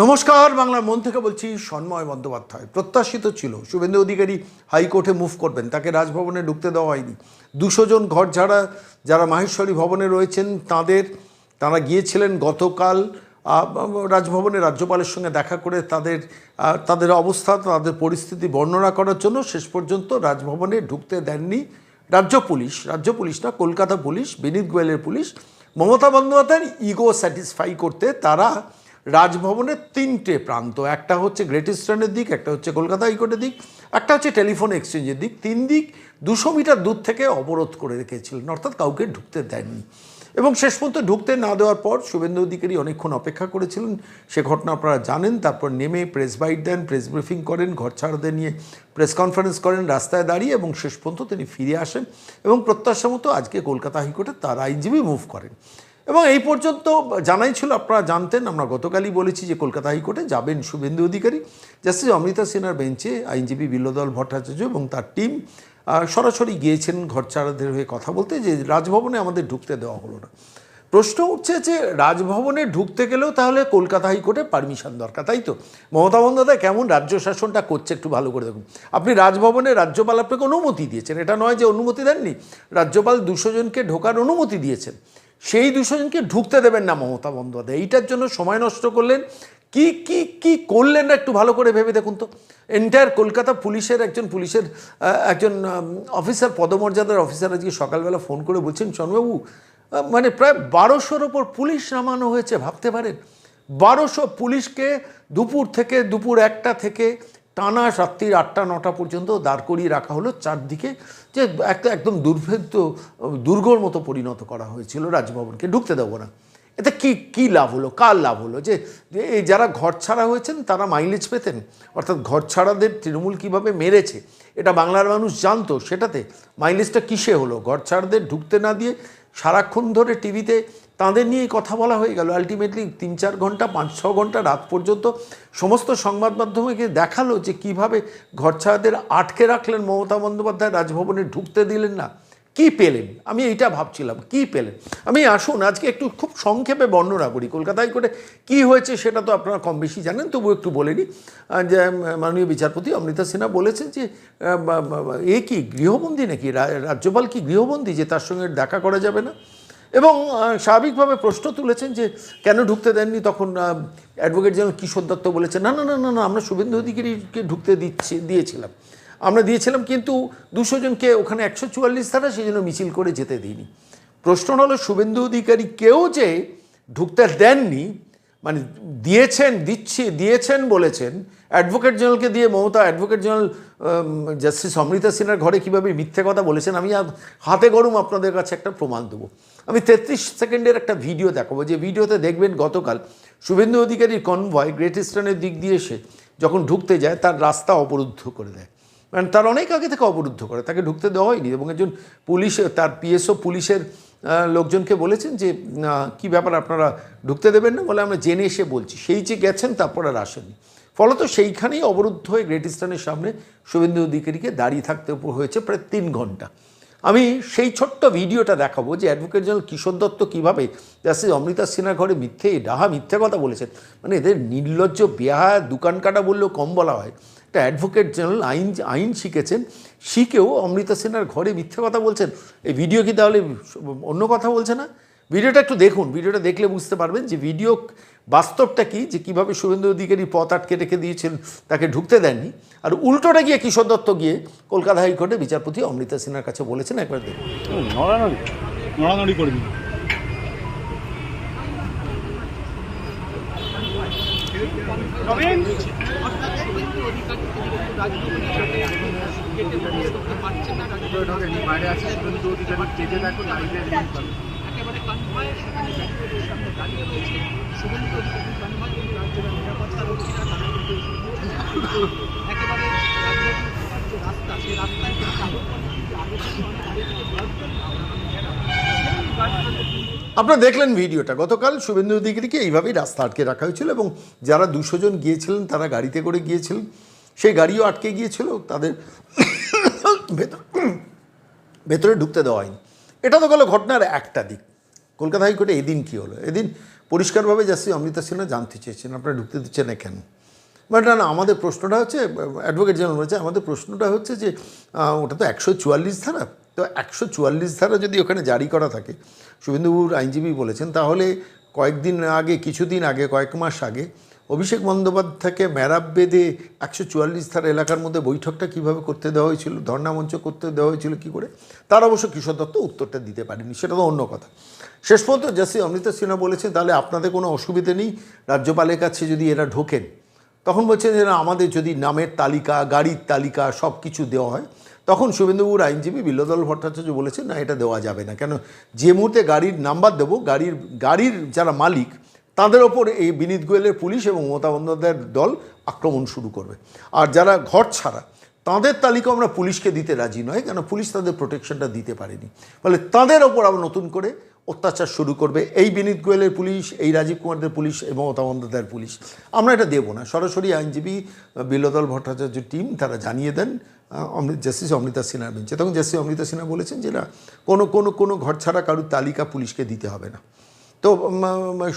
নমস্কার, বাংলার মন থেকে বলছি সন্ময় বন্দ্যোপাধ্যায়। প্রত্যাশিত ছিল, শুভেন্দু অধিকারী হাইকোর্টে মুভ করবেন, তাকে রাজভবনে ঢুকতে দেওয়া হয়নি। দুশো জন ঘর ছাড়া যারা মাহেশ্বরী ভবনে রয়েছেন, তাদের, তারা গিয়েছিলেন গতকাল রাজভবনে রাজ্যপালের সঙ্গে দেখা করে তাদের তাদের অবস্থা, তাদের পরিস্থিতি বর্ণনা করার জন্য শেষ পর্যন্ত রাজভবনে ঢুকতে দেননি রাজ্য পুলিশ। রাজ্য পুলিশ না, কলকাতা পুলিশ, বিনীত গোয়েলের পুলিশ। মমতা বন্দ্যোপাধ্যায়ের ইগো স্যাটিসফাই করতে তারা রাজভবনের তিনটে প্রান্ত, একটা হচ্ছে গ্রেট ইস্টার্নের দিক, একটা হচ্ছে কলকাতা হাইকোর্টের দিক, একটা হচ্ছে টেলিফোন এক্সচেঞ্জের দিক। তিন দিক দুশো মিটার দূর থেকে অবরোধ করে রেখেছিলেন, অর্থাৎ কাউকে ঢুকতে দেননি। এবং শেষ পর্যন্ত ঢুকতে না দেওয়ার পর শুভেন্দু অধিকারী অনেকক্ষণ অপেক্ষা করেছিলেন। সে ঘটনা আপনারা জানেন, তারপর নেমে প্রেস বাইট দেন, প্রেস ব্রিফিং করেন, ঘর ছাড়াদের নিয়ে প্রেস কনফারেন্স করেন, রাস্তায় দাঁড়িয়ে এবং শেষ পর্যন্ত তিনি ফিরে আসেন এবং প্রত্যাশা মতো আজকে কলকাতা হাইকোর্টে তার আইনজীবী মুভ করেন। এবং এই পর্যন্ত জানাই ছিল, আপনারা জানতেন, আমরা গতকালই বলেছি যে কলকাতা হাইকোর্টে যাবেন শুভেন্দু অধিকারী। জাস্টিস অমৃতা সিনহার বেঞ্চে আইনজীবী বিল্লদল ভট্টাচার্য এবং তার টিম সরাসরি গিয়েছেন ঘরচারাদের হয়ে কথা বলতে যে রাজভবনে আমাদের ঢুকতে দেওয়া হলো না। প্রশ্ন উঠছে যে রাজভবনে ঢুকতে গেলেও তাহলে কলকাতা হাইকোর্টে পারমিশন দরকার, তাই তো? মমতা বন্দ্যোপাধ্যায় কেমন রাজ্য শাসনটা করছে একটু ভালো করে দেখুন। আপনি রাজভবনে রাজ্যপাল আপনাকে অনুমতি দিয়েছেন, এটা নয় যে অনুমতি দেননি, রাজ্যপাল দুশো জনকে ঢোকার অনুমতি দিয়েছেন। সেই জনকে ঢুকতে দেবেন না মমতা বন্দ্যোপাধ্যায়। এইটার জন্য সময় নষ্ট করলেন। কি কি কি করলেন না একটু ভালো করে ভেবে দেখুন তো। এন্টায়ার কলকাতা পুলিশের একজন পুলিশের একজন অফিসার পদমর্যাদার অফিসার আজকে সকালবেলা ফোন করে বলছেন, চন্দ্রবাবু মানে প্রায় বারোশোর ওপর পুলিশ নামানো হয়েছে, ভাবতে পারেন? বারোশো পুলিশকে দুপুর থেকে, দুপুর একটা থেকে টানা রাত্রির আটটা, নটা পর্যন্ত দাঁড় করিয়ে রাখা হলো চারদিকে, যে একটা একদম দুর্ভেদ্য, দুর্গর মতো পরিণত করা হয়েছিল রাজভবনকে। ঢুকতে দেবো না। এতে কি কি লাভ হলো? কার লাভ হলো? যে এই যারা ঘর ছাড়া হয়েছেন, তারা মাইলেজ পেতেন? অর্থাৎ ঘর ছাড়াদের তৃণমূল কীভাবে মেরেছে? এটা বাংলার মানুষ জানতো সেটাতে। মাইলেজটা কিসে হলো? ঘর ছাড়াদের ঢুকতে না দিয়ে সারাক্ষণ ধরে টিভিতে তাদের নিয়েই কথা বলা হয়ে গেল। আলটিমেটলি তিন চার ঘণ্টা, পাঁচ ছ ঘণ্টা রাত পর্যন্ত সমস্ত সংবাদ মাধ্যমকে দেখাল যে কীভাবে ঘরছাড়াদের আটকে রাখলেন মমতা বন্দ্যোপাধ্যায়, রাজভবনে ঢুকতে দিলেন না। কি পেলেন? আমি এইটা ভাবছিলাম, কি পেলেন? আমি আসুন, আজকে একটু খুব সংক্ষেপে বর্ণনা করি। কলকাতায় করে কী হয়েছে সেটা তো আপনারা কম বেশি জানেন তবু একটু বলে নিই। যে মাননীয় বিচারপতি অমৃতা সিনহা বলেছেন যে এ কি গৃহবন্দী নাকি? রাজ্যপাল কি গৃহবন্দী যে তার সঙ্গে দেখা করা যাবে না? এবং স্বাভাবিকভাবে প্রশ্ন তুলেছেন যে কেন ঢুকতে দেননি তখন অ্যাডভোকেট যেন কিশোর দত্ত বলেছেন, না না না না না, আমরা শুভেন্দু অধিকারীকে ঢুকতে দিচ্ছি, দিয়েছিলাম। আমরা দিয়েছিলাম কিন্তু দুশো জনকে ওখানে একশো চুয়াল্লিশ ধারা সেই জন্য মিছিল করে যেতে দিইনি। প্রশ্ন হলো, শুভেন্দু অধিকারী কেউ যে ঢুকতে দেননি মানে দিয়েছেন, দিচ্ছি, দিয়েছেন বলেছেন অ্যাডভোকেট জেনারেলকে দিয়ে Mamata advocate general justice Amrita সিনহার ঘরে কীভাবে মিথ্যে কথা বলেছেন, আমি হাতে গরম আপনাদের কাছে একটা প্রমাণ দেবো। আমি তেত্রিশ সেকেন্ডের একটা ভিডিও দেখাবো, যে ভিডিওতে দেখবেন গতকাল শুভেন্দু অধিকারীর কনভয় গ্রেট ইস্টার্নের দিক দিয়ে এসে যখন ঢুকতে যায়, তার রাস্তা অবরুদ্ধ করে দেয়। মানে তার অনেক আগে থেকে অবরুদ্ধ করে, তাকে ঢুকতে দেওয়া হয়নি এবং একজন পুলিশ, তার পিএসও পুলিশের লোকজনকে বলেছেন যে কি ব্যাপার, আপনারা ঢুকতে দেবেন না? বলে, আমরা জেনে এসে বলছি। সেই যে গেছেন, তারপর আর আসেননি। ফলত সেইখানেই অবরুদ্ধ হয়ে গ্রেট ইস্টার্নের সামনে শুভেন্দু অধিকারীকে দাঁড়িয়ে থাকতে হয়েছে প্রায় তিন ঘণ্টা। আমি সেই ছোট্ট ভিডিওটা দেখাবো যে অ্যাডভোকেট জেনারেল কিশোর দত্ত কীভাবে জাস্টিস অমৃতা সিনহার ঘরে মিথ্যে, ডাহা মিথ্যে কথা বলেছেন। মানে এদের নির্লজ্জ বেহা দোকান কাটা বললেও কম বলা হয়। একটা অ্যাডভোকেট জেনারেল আইন আইন শিখেছেন, শিখেও অমৃতা সিনহার ঘরে মিথ্যে কথা বলছেন। এই ভিডিও কি তাহলে অন্য কথা বলছে না? ভিডিওটা একটু দেখুন, ভিডিওটা দেখলে বুঝতে পারবেন যে ভিডিও বাস্তবটা কি? যে কীভাবে শুভেন্দু অধিকারী পথ আটকে রেখে দিয়েছেন তাকে ঢুকতে দেননি। আর উল্টোটা গিয়ে কিশোর দত্ত গিয়ে কলকাতা হাইকোর্টে বিচারপতি অমৃতা সিনহার কাছে বলেছেন একবার দেখুন। নড়ানড়ি করো একেবারে আপনারা দেখলেন ভিডিওটা। গতকাল শুভেন্দু অধিকারীকে এইভাবেই রাস্তা আটকে রাখা হয়েছিল এবং যারা দুশো জন গিয়েছিলেন, তারা গাড়িতে করে গিয়েছিলেন। সেই গাড়িও আটকে গিয়েছিল, তাদের ভেতর, ভেতরে ঢুকতে দেওয়া হয়নি। এটা তো গেল ঘটনার একটা দিক। কলকাতা হাইকোর্টে এদিন কী হলো? এদিন পরিষ্কারভাবে যাচ্ছি অমৃতা সিনহা জানতে চেয়েছেন আপনারা ঢুকতে দিচ্ছেন না কেন? বাট না না, আমাদের প্রশ্নটা হচ্ছে অ্যাডভোকেট জেনারেল বলেছে আমাদের প্রশ্নটা হচ্ছে যে ওটা তো একশো চুয়াল্লিশ ধারা। তো একশো চুয়াল্লিশ ধারা যদি ওখানে জারি করা থাকে শুভেন্দুবাবুর আইনজীবী বলেছেন তাহলে কয়েকদিন আগে কিছুদিন আগে কয়েক মাস আগে অভিষেক বন্দ্যোপাধ্যায়কে ম্যারাপ বেঁধে একশো চুয়াল্লিশ ধারা এলাকার মধ্যে বৈঠকটা কীভাবে করতে দেওয়া হয়েছিল ধর্ণা মঞ্চ করতে দেওয়া হয়েছিল কী করে তার অবশ্য কিশোর দত্ত উত্তরটা দিতে পারেনি সেটা তো অন্য কথা। শেষ পর্যন্ত জাসি অমৃতা সিনহা বলেছেন, তাহলে আপনাদের কোনো অসুবিধে নেই। রাজ্যপালের কাছে যদি এরা ঢোকেন। তখন বলছেন যে আমাদের যদি নামের তালিকা, গাড়ির তালিকা সব কিছু দেওয়া হয়, তখন শুভেন্দুবাবুর আইনজীবী বিল্লদল ভট্টাচার্য বলেছেন, না, এটা দেওয়া যাবে না। কেন, যে মুহূর্তে গাড়ির নাম্বার দেবো, গাড়ির গাড়ির যারা মালিক, তাদের ওপর এই বিনীত গোয়েলের পুলিশ এবং মমতা বন্দ্যোপাধ্যায়ের দল আক্রমণ শুরু করবে। আর যারা ঘর ছাড়া, তাদের তালিকা আমরা পুলিশকে দিতে রাজি নয়, কেন, পুলিশ তাদের প্রোটেকশনটা দিতে পারেনি। ফলে তাদের ওপর আবার নতুন করে অত্যাচার শুরু করবে। এই বিনীত গোয়েলের পুলিশ, এই রাজীব কুমারদের পুলিশ এবং মমতা পুলিশ। আমরা এটা দেবো না। সরাসরি আইনজীবী বিল্লদল ভট্টাচার্য টিম তারা জানিয়ে দেন অমৃত জাস্টিস অমৃতা সিনহার বেঞ্চে তখন জাস্টিস অমৃতা সিনহা বলেছেন যে না, কোনো কোনো কোনো ঘর ছাড়া কারুর তালিকা পুলিশকে দিতে হবে না। তো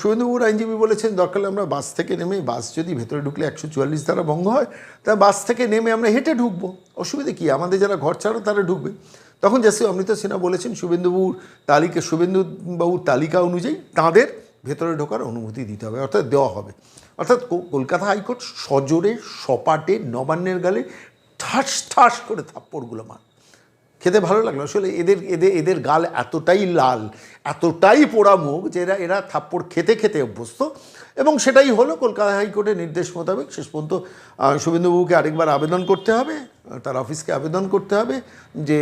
শুভেন্দুবাবুর আইনজীবী বলেছেন, দরকার আমরা বাস থেকে নেমে, বাস যদি ভেতরে ঢুকলে একশো চুয়াল্লিশ দ্বারা ভঙ্গ হয়, তা বাস থেকে নেমে আমরা হেঁটে ঢুকবো। অসুবিধে কী? আমাদের যারা ঘর ছাড়া তারা ঢুকবে। তখন জাসি অমৃতা সিনহা বলেছেন শুভেন্দুবাবুর তালিকা শুভেন্দুবাবুর তালিকা অনুযায়ী তাঁদের ভেতরে ঢোকার অনুমতি দিতে হবে, অর্থাৎ দেওয়া হবে। অর্থাৎ কলকাতা হাইকোর্ট সজোরে, সপাটে, নবান্নের গালে ঠাস ঠাস করে থাপ্পড়গুলো মার খেতে ভালো লাগল আসলে এদের এদের এদের গাল এতটাই লাল, এতটাই পোড়া মুখ যে এরা এরা থাপ্পড় খেতে খেতে অভ্যস্ত। এবং সেটাই হলো কলকাতা হাইকোর্টের নির্দেশ মোতাবেক। শেষ পর্যন্ত শুভেন্দুবাবুকে আরেকবার আবেদন করতে হবে, তার অফিসকে আবেদন করতে হবে যে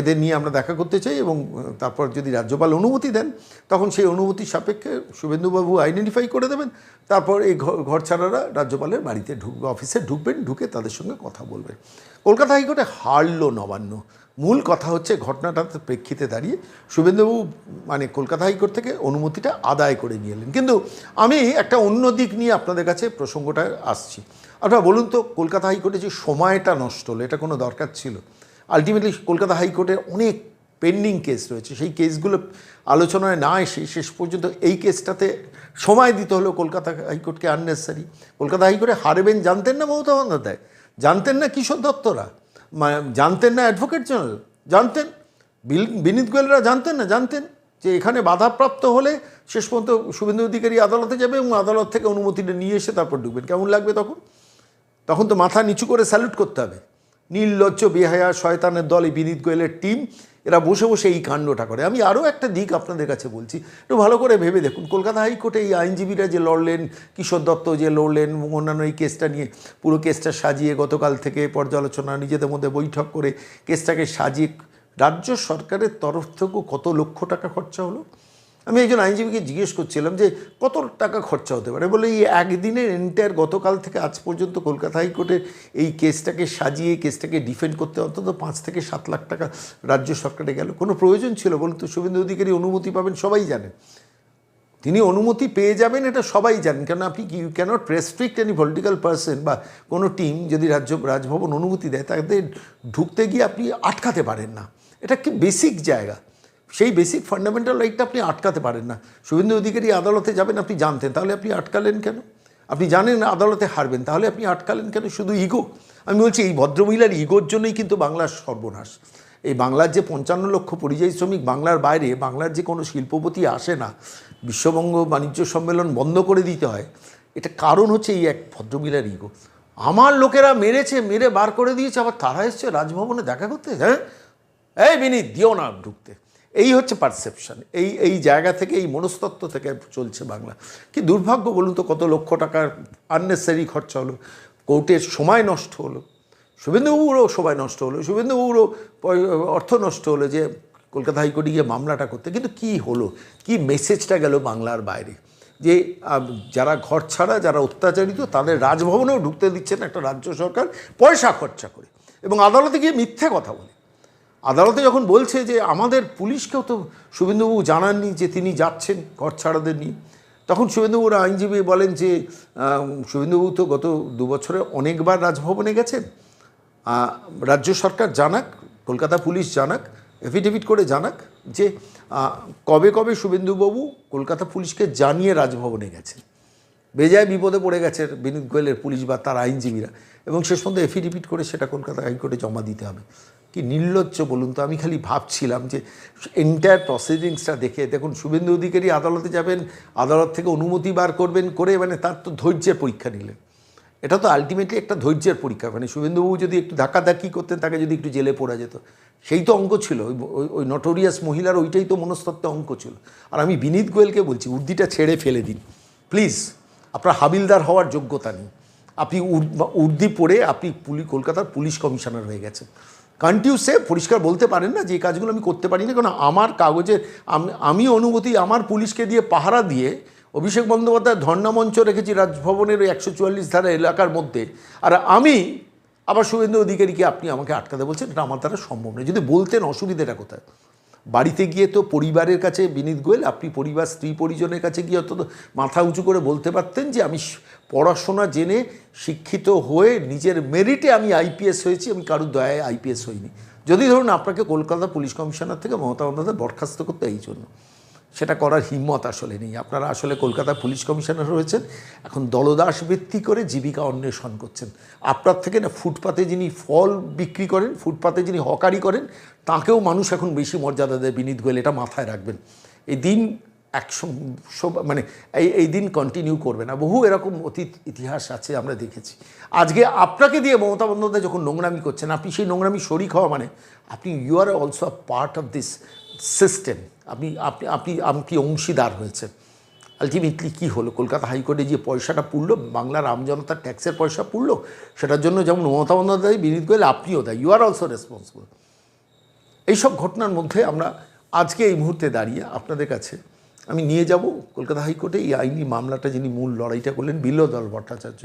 এদের নিয়ে আমরা দেখা করতে চাই এবং তারপর যদি রাজ্যপাল অনুমতি দেন, তখন সেই অনুমতি সাপেক্ষে শুভেন্দুবাবু আইডেন্টিফাই করে দেবেন। তারপর এই ঘর ছাড়ারা রাজ্যপালের বাড়িতে ঢুকবে অফিসে ঢুকবেন, ঢুকে তাদের সঙ্গে কথা বলবেন। কলকাতা হাইকোর্টে হারলো নবান্ন। মূল কথা হচ্ছে ঘটনাটার প্রেক্ষিতে দাঁড়িয়ে শুভেন্দুবাবু মানে কলকাতা হাইকোর্ট থেকে অনুমতিটা আদায় করে নিয়ে এলেন। কিন্তু আমি একটা অন্য দিক নিয়ে আপনাদের কাছে প্রসঙ্গটা আসছি। আপনারা বলুন তো, কলকাতা হাইকোর্টে যে সময়টা নষ্ট হলো, এটা কোনো দরকার ছিল? আলটিমেটলি কলকাতা হাইকোর্টের অনেক পেন্ডিং কেস রয়েছে। সেই কেসগুলো আলোচনায় না এসে শেষ পর্যন্ত এই কেসটাতে সময় দিতে হলো কলকাতা হাইকোর্টকে আননেসারি কলকাতা হাইকোর্টে হারবেন জানতেন না মমতা বন্দ্যোপাধ্যায়? জানতেন না কিশোর দত্তরা? জানতেন না অ্যাডভোকেট জেনারেল জানতেন? বিনীত গোয়েলরা জানতেন না? জানতেন? যে এখানে বাধাপ্রাপ্ত হলে শেষ পর্যন্ত শুভেন্দু অধিকারী আদালতে যাবে এবং আদালত থেকে অনুমতিটা নিয়ে এসে তারপর ঢুকবেন। কেমন লাগবে তখন? তখন তো মাথা নিচু করে স্যালুট করতে হবে। নীললজ্জ বেহায়া, শয়তানের দল এই বিনীত গোয়েলের টিম এরা বসে বসে এই কাণ্ডটা করে। আমি আরও একটা দিক আপনাদের কাছে বলছি। একটু ভালো করে ভেবে দেখুন। কলকাতা হাইকোর্টে এই আইনজীবীরা যে লড়লেন, কিশোর দত্ত যে লড়লেন, অন্যান্য এই কেসটা নিয়ে, পুরো কেসটা সাজিয়ে গতকাল থেকে পর্যালোচনা, নিজেদের মধ্যে বৈঠক করে কেসটাকে সাজিয়ে, রাজ্য সরকারের তরফ থেকেও কত লক্ষ টাকা খরচা হলো? আমি একজন আইনজীবীকে জিজ্ঞেস করছিলাম যে কত টাকা খরচা হতে পারে? বলে, এই একদিনের এন্টায়ার গতকাল থেকে আজ পর্যন্ত কলকাতা হাইকোর্টের এই কেসটাকে সাজিয়ে, কেসটাকে ডিফেন্ড করতে অন্তত পাঁচ থেকে সাত লাখ টাকা রাজ্য সরকারে গেল। কোনো প্রয়োজন ছিল? বলুন তো, শুভেন্দু অধিকারী অনুমতি পাবেন, সবাই জানেন তিনি অনুমতি পেয়ে যাবেন, এটা সবাই জানেন। কেন আপনি you can't restrict any political person বা কোনো টিম যদি রাজ্য, রাজভবন অনুমতি দেয়, তাদের ঢুকতে গিয়ে আপনি আটকাতে পারেন না। এটা কি বেসিক জায়গা? সেই বেসিক ফান্ডামেন্টাল রাইটটা আপনি আটকাতে পারেন না। শুভেন্দু অধিকারী আদালতে যাবেন, আপনি জানতেন। তাহলে আপনি আটকালেন কেন? আপনি জানেন আদালতে হারবেন, তাহলে আপনি আটকালেন কেন? শুধু ইগো আমি বলছি, এই ভদ্রমহিলার ইগোর জন্যই কিন্তু বাংলার সর্বনাশ। এই বাংলার যে পঞ্চান্ন লক্ষ পরিযায়ী শ্রমিক বাংলার বাইরে, বাংলার যে কোনো শিল্পপতি আসে না, বিশ্ববঙ্গ বাণিজ্য সম্মেলন বন্ধ করে দিতে হয়, এটা কারণ হচ্ছে এই এক ভদ্রমহিলার ইগো আমার লোকেরা মেরেছে, মেরে বার করে দিয়েছে, আবার তারা এসছে রাজভবনে দেখা করতে? হ্যাঁ? এই বিনীত, দিও না ঢুকতে। এই হচ্ছে পারসেপশন এই এই জায়গা থেকে, এই মনস্তত্ত্ব থেকে চলছে বাংলা। কি দুর্ভাগ্য বলুন তো, কত লক্ষ টাকার আননেসারি খরচা হলো, কোর্টের সময় নষ্ট হলো, শুভেন্দুবাবুরও সময় নষ্ট হলো, শুভেন্দুবাবুরও অর্থ নষ্ট হলো যে কলকাতা হাইকোর্টে গিয়ে মামলাটা করতে, কিন্তু কি হলো, কি মেসেজটা গেল বাংলার বাইরে? যে যারা ঘর ছাড়া, যারা অত্যাচারিত, তাদের রাজভবনেও ঢুকতে দিচ্ছেন একটা রাজ্য সরকার, পয়সা খরচা করে। এবং আদালতে গিয়ে মিথ্যে কথা বলে। আদালতে যখন বলছে যে আমাদের পুলিশকেও তো শুভেন্দুবাবু জানাননি যে তিনি যাচ্ছেন ঘর ছাড়াদের নিয়ে, তখন শুভেন্দুবাবুর আইনজীবী বলেন যে শুভেন্দুবাবু তো গত দু বছরে অনেকবার রাজভবনে গেছেন। রাজ্য সরকার জানাক, কলকাতা পুলিশ জানাক, এফিডেভিট করে জানাক যে কবে কবে শুভেন্দুবাবু কলকাতা পুলিশকে জানিয়ে রাজভবনে গেছেন। বেজায় বিপদে পড়ে গেছে বিনীত গোয়েলের পুলিশ বা তার আইনজীবীরা এবং শেষ পর্যন্ত এফিডেভিট করে সেটা কলকাতা হাইকোর্টে জমা দিতে হবে। কি নির্লজ্জ বলুন তো? আমি খালি ভাবছিলাম যে এন্টায়ার প্রসিডিংসটা দেখে, দেখুন, শুভেন্দু অধিকারী আদালতে যাবেন, আদালত থেকে অনুমতি বার করবেন করে মানে তার তো ধৈর্যের পরীক্ষা নিলেন। এটা তো আলটিমেটলি একটা ধৈর্যের পরীক্ষা। মানে শুভেন্দুবাবু যদি একটু ধাক্কাধাক্কি করতেন, তাকে যদি একটু জেলে পড়া যেত। সেই তো অঙ্ক ছিল। ওই, ওই- নটোরিয়াস মহিলার ওইটাই তো মনস্তত্ত্বে অঙ্ক ছিল। আর আমি বিনীত গোয়েলকে বলছি, উর্দিটা ছেড়ে ফেলে দিন। প্লিজ, আপনার হাবিলদার হওয়ার যোগ্যতা নেই। আপনি উর- উর্দি পড়ে আপনি পুলি, কলকাতার পুলিশ কমিশনার হয়ে গেছেন। কান্টিউ সে পরিষ্কার বলতে পারেন না যে এই কাজগুলো আমি করতে পারি না কারণ আমার কাগজের, আমি- অনুমতি আমার পুলিশকে দিয়ে পাহারা দিয়ে অভিষেক বন্দ্যোপাধ্যায় ধর্ণা মঞ্চ রেখেছি রাজভবনের ওই একশো চুয়াল্লিশ ধারা এলাকার মধ্যে। আর আমি, আবার শুভেন্দু অধিকারীকে আপনি আমাকে আটকাতে বলছেন, এটা আমার দ্বারা সম্ভব নয়। যদি বলতেন অসুবিধাটা কোথায়? বাড়িতে গিয়ে তো পরিবারের কাছে বিনীত গোয়েল, আপনি পরিবার, স্ত্রী পরিজনের কাছে গিয়ে অন্তত মাথা উঁচু করে বলতে পারতেন যে আমি পড়াশোনা জেনে শিক্ষিত হয়ে নিজের মেরিটে আমি আইপিএস হয়েছি, আমি কারুর দয়ায় আইপিএস হইনি। যদি ধরুন আপনাকে কলকাতা পুলিশ কমিশনার থেকে মমতা বন্দ্যোপাধ্যায় বরখাস্ত করতে এই জন্য। সেটা করার হিম্মত আসলে নেই। আপনারা আসলে কলকাতা পুলিশ কমিশনার রয়েছেন, এখন দলদাস ভিত্তি করে জীবিকা অন্বেষণ করছেন। আপনার থেকে না ফুটপাতে যিনি ফল বিক্রি করেন, ফুটপাতে যিনি হকারি করেন, তাকেও মানুষ এখন বেশি মর্যাদা দেয়। বিনীত গোয়েল, এটা মাথায় রাখবেন। এই দিন একশো মানে এই এই দিন কন্টিনিউ করবে না। বহু এরকম অতীত, ইতিহাস আছে আমরা দেখেছি। আজকে আপনাকে দিয়ে মমতা বন্দ্যোপাধ্যায় যখন নোংরামি করছেন, আপনি সেই নোংরামি শরিক হওয়া মানে আপনি you are also a part of this system আপনি আপনি আপনি আপনি অংশীদার হয়েছেন? আলটিমেটলি কী হলো? কলকাতা হাইকোর্টে যে পয়সাটা পুড়লো, বাংলার আমজনতার ট্যাক্সের পয়সা পুড়লো, সেটার জন্য যেমন মমতা বন্দ্যোপাধ্যায়, বিনীত গোয়েল, আপনিও দেয় ইউ আর অলসো রেসপন্সিবল এইসব ঘটনার মধ্যে আমরা আজকে এই মুহূর্তে দাঁড়িয়ে আপনাদের কাছে আমি নিয়ে যাব কলকাতা হাইকোর্টে এই আইনি মামলাটা যিনি মূল লড়াইটা করলেন, বিল্লদল ভট্টাচার্য।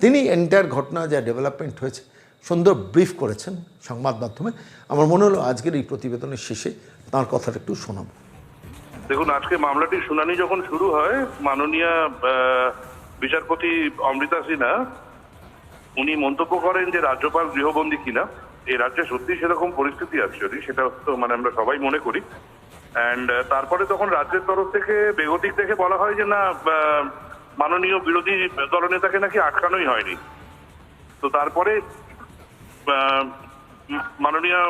তিনি এন্টায়ার ঘটনা যা ডেভেলপমেন্ট হয়েছে, সুন্দর ব্রিফ করেছেন সংবাদ মাধ্যমে। আমার মনে হলো আজকের এই প্রতিবেদনের শেষে তার কথাটা একটু শোনাবো। দেখুন, আজকে মামলাটির শুনানি যখন শুরু হয়, মাননীয় বিচারপতি অমৃতা সিনহা, উনি মন্তব্য করেন যে রাজ্যপাল গৃহবন্দী কিনা। এই রাজ্যে সত্যি সেরকম পরিস্থিতি অ্যাকচুয়ালি সেটা তো মানে আমরা সবাই মনে করি। অ্যান্ড তারপরে তখন রাজ্যের তরফ থেকে বেগতিক দেখে বলা হয় যে না মাননীয় বিরোধী দলনেতাকে নাকি আটকানোই হয়নি। তো তারপরে মাননীয়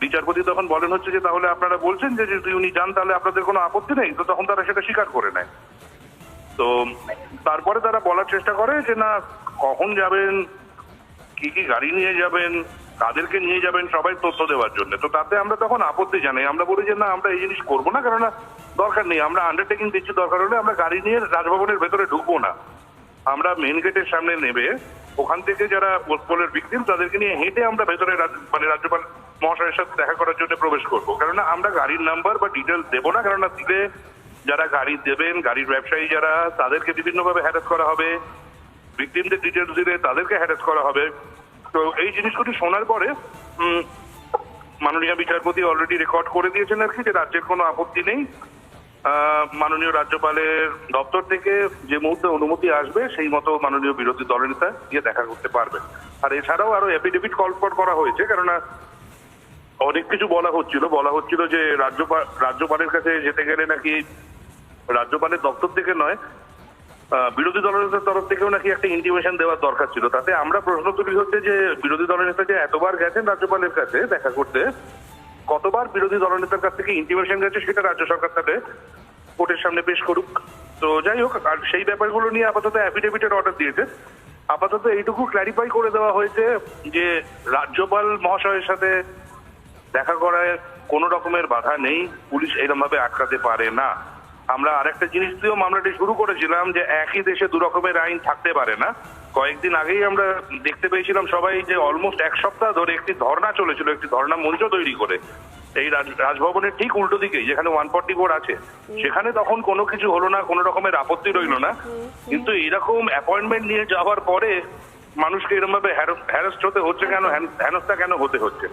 বিচারপতি তখন বলেন হচ্ছে যে, তাহলে আপনারা বলছেন যে যদি উনি যান, তাহলে আপনাদের কোনো আপত্তি নেই। তো তখন তারা সেটা স্বীকার করে নেয়। তো তারপরে তারা বলার চেষ্টা করে যে, না, কখন যাবেন, কি কি গাড়ি নিয়ে যাবেন তাদেরকে নিয়ে যাবেন, সবাই তথ্য দেওয়ার জন্য। তো তাতে আমরা তখন আপত্তি জানাই। আমরা বলি যে, না, আমরা এই জিনিস করব না, কেননা দরকার নেই। আমরা আন্ডারটেকিং দিচ্ছি, দরকার হলে আমরা গাড়ি নিয়ে রাজভবনের ভেতরে ঢুকবো না। আমরা মেন গেটের সামনে নেবে। ওখান থেকে যারা পোস্টপোলের ভিকটিম তাদেরকে নিয়ে হেঁটে আমরা ভেতরে মানে রাজ্যপাল মহাশয়ের সাথে দেখা করার জন্য প্রবেশ করব। কেননা আমরা গাড়ির নাম্বার বা ডিটেলস দেবো না, কেননা দিলে যারা গাড়ি দেবেন, গাড়ির ব্যবসায়ী যারা, তাদেরকে বিভিন্নভাবে হ্যারাস করা হবে। ভিকটিমদের ডিটেলস দিলে তাদেরকে হ্যারাস করা হবে। তো এই জিনিসগুলি শোনার পরে মাননীয় বিচারপতি অলরেডি রেকর্ড করে দিয়েছেন আর কি যে রাজ্যের কোনো আপত্তি নেই। মাননীয় রাজ্যপালের দপ্তর থেকে যে মুহূর্তে অনুমতি আসবে, সেই মতো মাননীয় বিরোধী দলনেতা গিয়ে দেখা করতে পারবে আর এছাড়াও আরও এফিডেভিট কল করা হয়েছে, কেননা অনেক কিছু বলা হচ্ছিল। বলা হচ্ছিল যে রাজ্যপাল রাজ্যপালের কাছে যেতে গেলে নাকি রাজ্যপালের দপ্তর থেকে নয় বিরোধী দলনেতার তরফ থেকেও নাকি একটা ইন্টিমেশন দেওয়ার দরকার ছিল। তাতে আমরা প্রশ্ন তুলি হচ্ছে যে বিরোধী দলনেতা যে এতবার গেছেন রাজ্যপালের কাছে দেখা করতে, কতবার বিরোধী দলনেতার কাছ থেকে ইন্টিমেশন গেছে সেটা রাজ্য সরকার তাহলে কোর্টের সামনে পেশ করুক। তো যাই হোক, আর সেই ব্যাপারগুলো নিয়ে আপাতত অ্যাফিডেভিটের অর্ডার দিয়েছে। আপাতত এইটুকু ক্ল্যারিফাই করে দেওয়া হয়েছে যে রাজ্যপাল মহাশয়ের সাথে দেখা করায় কোনো রকমের বাধা নেই, পুলিশ এরকম ভাবে আটকাতে পারে না। আমরা আরেকটা জিনিস দিয়েও মামলাটি শুরু করেছিলাম যে একই দেশে দু রকমের আইন থাকতে পারে না। কয়েকদিন আগেই আমরা দেখতে পেয়েছিলাম সবাই যে অলমোস্ট এক সপ্তাহ ধরে একটি ধর্ণা চলেছিল, একটি ধর্ণা মঞ্চ তৈরি করে। এই রাজ- রাজভবনের ঠিক উল্টো দিকেই, যেখানে ওয়ান ফর্টি ফোর আছে, সেখানে তখন কোনো কিছু হলো না, কোনো রকমের আপত্তি রইল না। কিন্তু এরকম অ্যাপয়েন্টমেন্ট নিয়ে যাওয়ার পরে মানুষকে এরকম ভাবে হ্যারাস্ট হতে হচ্ছে কেন হেনস্থা কেন হতে হচ্ছে?